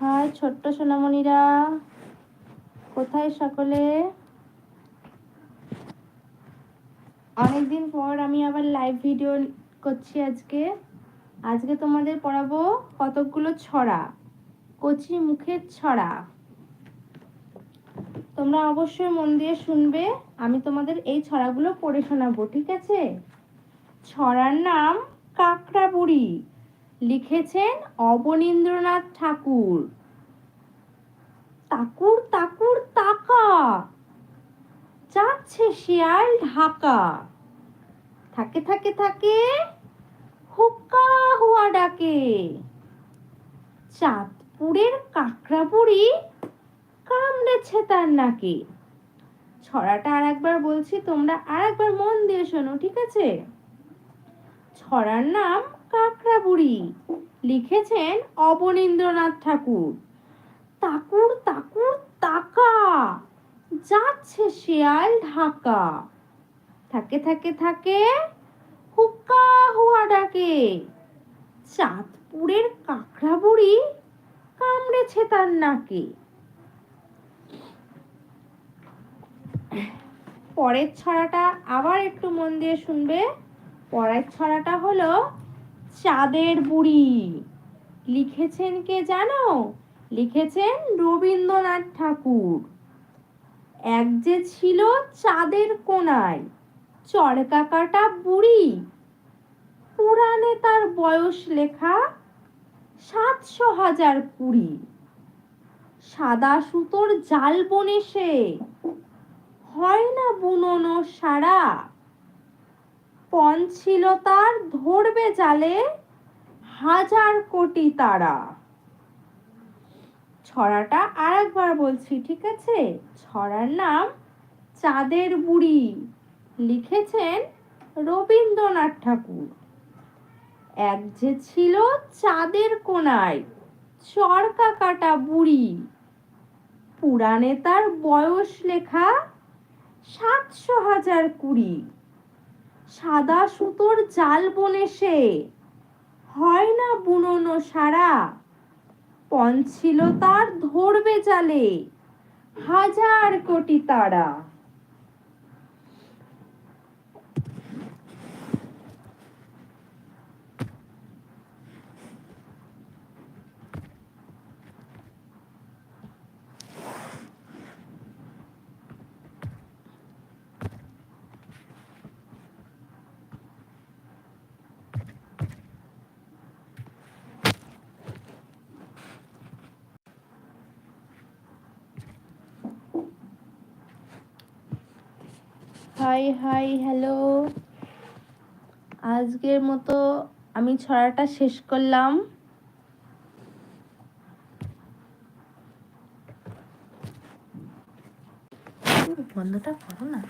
High, ছোট্ট সোনামণিরা। কোথায় সকলে? অনেকদিন পর আমি আবার লাইভ ভিডিও করছি আজকে। আজকে তোমাদের পড়াবো কতকগুলো ছড়া, কচি মুখের ছড়া। তোমরা অবশ্যই মন দিয়ে শুনবে, আমি তোমাদের এই ছড়াগুলো পড়ে শোনাবো, ঠিক আছে? ছড়ার নাম কাকড়া বুড়ি লিখেছেন অবনীন্দ্রনাথ ঠাকুর। তাকুর তাকুর, তাকা। যাচ্ছে শিয়াল ঢাকা। থাকে থাকে থাকে হুক্কা হুয়া ডাকে। চাঁদপুরের কাকড়া বুড়ি কামড়েছে তার নাকে। ছড়াটা আর একবার বলছি, তোমরা আর একবার মন দিয়ে শোনো, ঠিক আছে? ছড়ার নাম কাকড়া বুড়ি লিখেছেন অবনীন্দ্রনাথ ঠাকুর। তাকুর তাকুর, তাকা, যাচ্ছে শিয়াল ঢাকা। থাকে থাকে থাকে, হুক্কা হুয়া ডাকে। চাঁদপুরের কাকড়া বুড়ি কামড়েছে তার নাকে। পরের ছড়াটা আবার একটু মন দিয়ে শুনবে। পরের ছড়াটা হলো চাঁদের বুড়ি। লিখেছেন কে জানো? লিখেছেন রবীন্দ্রনাথ ঠাকুর। এক যে ছিল চাঁদের কোনায় চড়কা কাটা বুড়ি। পুরাণে তার বয়স লেখা সাতশো হাজার কুড়ি। সাদা সুতোর জাল বনে সে, হয় না বুননো সারা। পণ ছিল তার ধরবে জালে হাজার কোটি তারা। ছড়াটা আর একবার বলছি, ঠিক আছে? ছড়ার নাম চাঁদের বুড়ি। লিখেছেন রবীন্দ্রনাথ ঠাকুর। এক যে ছিল চাঁদের কোনায়, চরকা কাটা বুড়ি। পুরাণে তার বয়স লেখা সাতশো হাজার কুড়ি। সাদা সুতোর জাল বনে সে। হয় না বুননো সারা? পণ ছিল তার ধরবে জালে। হাজার কোটি তারা। হাই হাই হ্যালো আজকের মতো আমি ছড়াটা শেষ করলাম। বন্ধটা করো না।